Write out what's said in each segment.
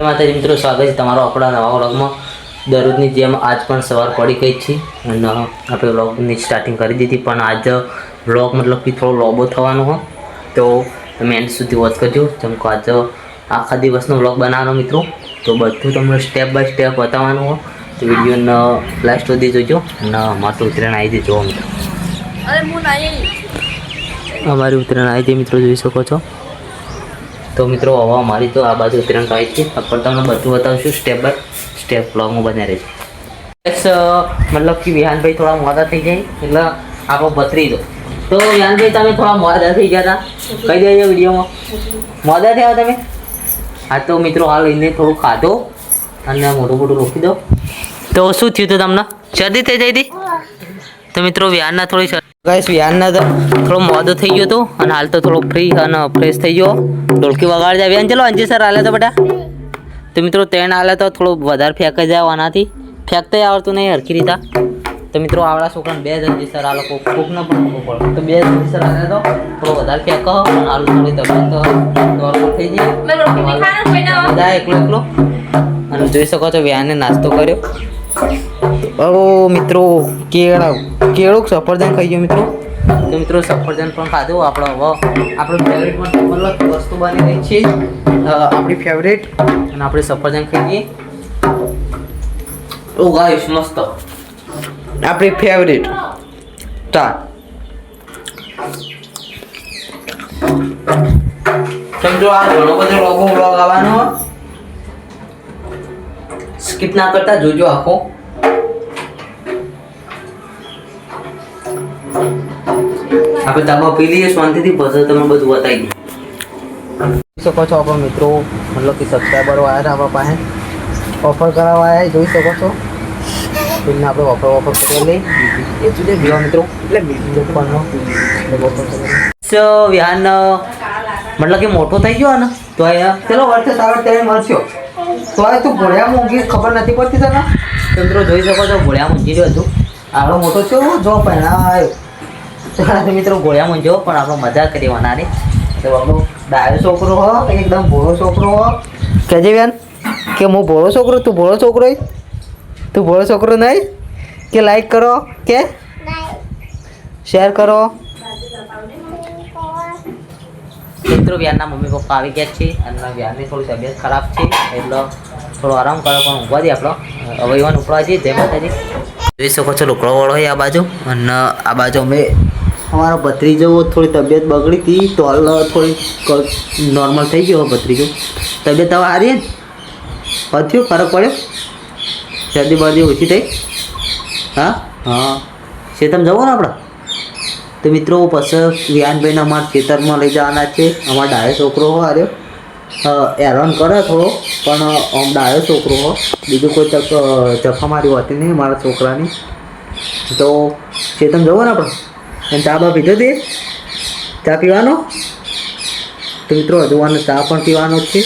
માતાજી મિત્રો સ્વાગત છે તમારો આપણા નવા વ્લોગમાં. દરરોજની જેમ આજ પણ સવાર પડી ગઈ છે અને આપણે વ્લોગની સ્ટાર્ટિંગ કરી દીધી પણ આજ વ્લોગ મતલબ કે થોડો લોબો થવાનો હોય તો તમે એન્ડ સુધી વોચ કરજો જેમ કે આજ આખા દિવસનો વ્લોગ બનાવવાનો મિત્રો. તો બધું તમને સ્ટેપ બાય સ્ટેપ બતાવવાનું હોય તો વિડીયોનો લાસ્ટ સુધી જોજો અને અમારું ઉત્તરાયણ આવી જજો મિત્રો. અમારી ઉત્તરાયણ આવી જાય મિત્રો જોઈ શકો છો. તો મિત્રો, હવા મારી તો આ બાજુ ઉત્તરાયણ આવી છે. પણ તમને બધું બતાવશું. સ્ટેપ બાય સ્ટેપ લોંગ બન્યા રહેશે બસ મતલબ કે વિહાનભાઈ થોડા મોડા થઈ જાય, એટલે આપણો બતરી દો. તો વિહાનભાઈ, તમે થોડા મોડા થઈ ગયા હતા. કહી દેજો વિડીયોમાં. મોડા થયા તમે? હા, તો મિત્રો, હાલ લઈને થોડું ખાધો અને મોટું મોટું રોકી દો. તો શું થયું હતું તમને? શરદી થઈ જઈ હતી? તો મિત્રો વિહારના થોડી ગાઈસ વિહારના તો થોડો મોદો થઈ ગયો હતો અને હાલ તો થોડો ફ્રી અને ફ્રેશ થઈ ગયો. ઢોલકી વગાડી જાય વ્યાન ચલો અંજી સર હાલે તો બેટા. તો મિત્રો તેણ હાલે તો થોડો વધારે ફેંકાઈ જાય આનાથી. ફેંકતા આવડતું નહીં હરખી રીતા. તો મિત્રો આવડા છોકરાને બે જ અંજી સર આ લોકો કોકને પણ પડે. તો બે જ અંજી સર હાલે તો થોડો વધારે ફેંકો અને હાલ થોડી તબિયત થઈ જાય. બધા એકલો એકલો. અને જોઈ શકો છો વ્યાને નાસ્તો કર્યો. ઓ મિત્રો કેળા કેળું સફરજન ખાઈ ગયો મિત્રો? તો મિત્રો સફરજન પણ ખાધું. આપણો હવે આપણું ફેવરેટ મતલબ વસ્તુ બની રહી છે આપણી ફેવરેટ અને આપણે સફરજન ખાઈએ ઓ ગાઈસ મસ્ત. આપણી ફેવરેટ ટા સમજો આ ઘણો બધો લોગો વ્લોગ આવવાનો. સ્કીપ ના કરતા જોજો આખો. આપણે તાબા પી લઈએ શાંતિથી પછી તમને બધું બતાવી દઈએ જોઈ શકો છો આપણા મિત્રો મતલબ કે સબસ્ક્રાઈબરો આવ્યા હતા આપણા પાસે. ઓફર કરાવવા આવ્યા જોઈ શકો છો. એમને આપણે ઓફર ઓફર કરી લઈ એ સુધી જોવા મિત્રો? એટલે બીજો પણ વિહાન મતલબ કે મોટો થઈ ગયો ને તો અહીંયા ચલો વર્ષે સારો ટાઈમ મળશો. તો આ તું ભોળ્યા મૂંગી ખબર નથી પડતી તને. મિત્રો જોઈ શકો છો ભોળ્યા મૂંજી રહ્યો હતું. આવડો મોટો છે જો પહેલા આવ્યો. તો મિત્રો ગોળ્યા મૂંઝ્યો પણ આપણે મજા કરી વનારી તો આપણો ડાયો છોકરો હો એકદમ ભોળો છોકરો હો. કહેજે બેન કે હું ભોળો છોકરો? તું ભોળો છોકરો? તું ભોળો છોકરો નહીં? કે લાઈક કરો? કે? શેર કરો? મિત્રો વ્યાનના મમ્મી પપ્પા આવી ગયા છે અને વ્યાનની થોડી તબિયત ખરાબ છે એટલે થોડો આરામ કરો પણ ઊંઘવા દે આપણો. હવે ઇવન ઉપડવા જઈએ જય માતાજી. જોઈ શકો છો લુકડો વાળો હોય આ બાજુ. અને આ બાજુ અમે અમારો ભત્રીજો થોડી તબિયત બગડી હતી તો થોડી નોર્મલ થઈ ગયો ભત્રીજો. તબિયત હવે હારી ને થયું? ફરક પડ્યો? શરદી બરદી ઓછી થઈ? હા? હા. શેતમ જવો ને આપણે તો મિત્રો પછી વિહાનભાઈને અમારા ખેતરમાં લઈ જવાના છે. અમારો ડાયો છોકરો હો આર્યો હેરાન કરે થોડો પણ આમ ડાયો છોકરો હો. બીજું કોઈ ચક જફા મારી હોતી નહીં મારા છોકરાની. તો ચેતન જવો ને આપણે અને ચા બા પીધો તે ચા પીવાનો? તો મિત્રો જોવાનો આનો ચા પણ પીવાનો જ છે.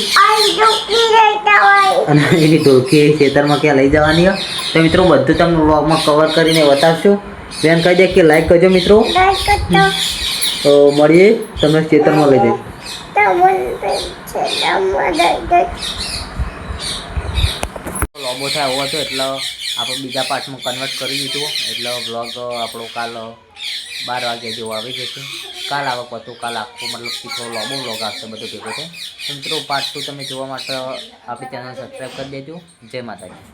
અને એની ઢોલકી ખેતરમાં ક્યાં લઈ જવાની હોય તો મિત્રો બધું તમને વ્લોગમાં કવર કરીને બતાવશું. બેન કહી દે કે લાઈક કરજો મિત્રો. તો મળીએ તમે ખેતરમાં લઈ જઈશ. લોબો થાય એવો છો એટલે આપણે બીજા પાર્ટમાં કન્વર્ટ કરી દીધું. એટલે બ્લોગ આપણો કાલ બાર વાગ્યા જેવો આવી જશે. કાલ આવક હતું કાલ આખું મતલબ કે થોડો લાંબો બ્લોગ આવશે બધું ભેગો છે તો મિત્રો પાર્ટ ટુ તમે જોવા માટે આપણી ચેનલ સબસ્ક્રાઈબ કરી દેજો. જય માતાજી.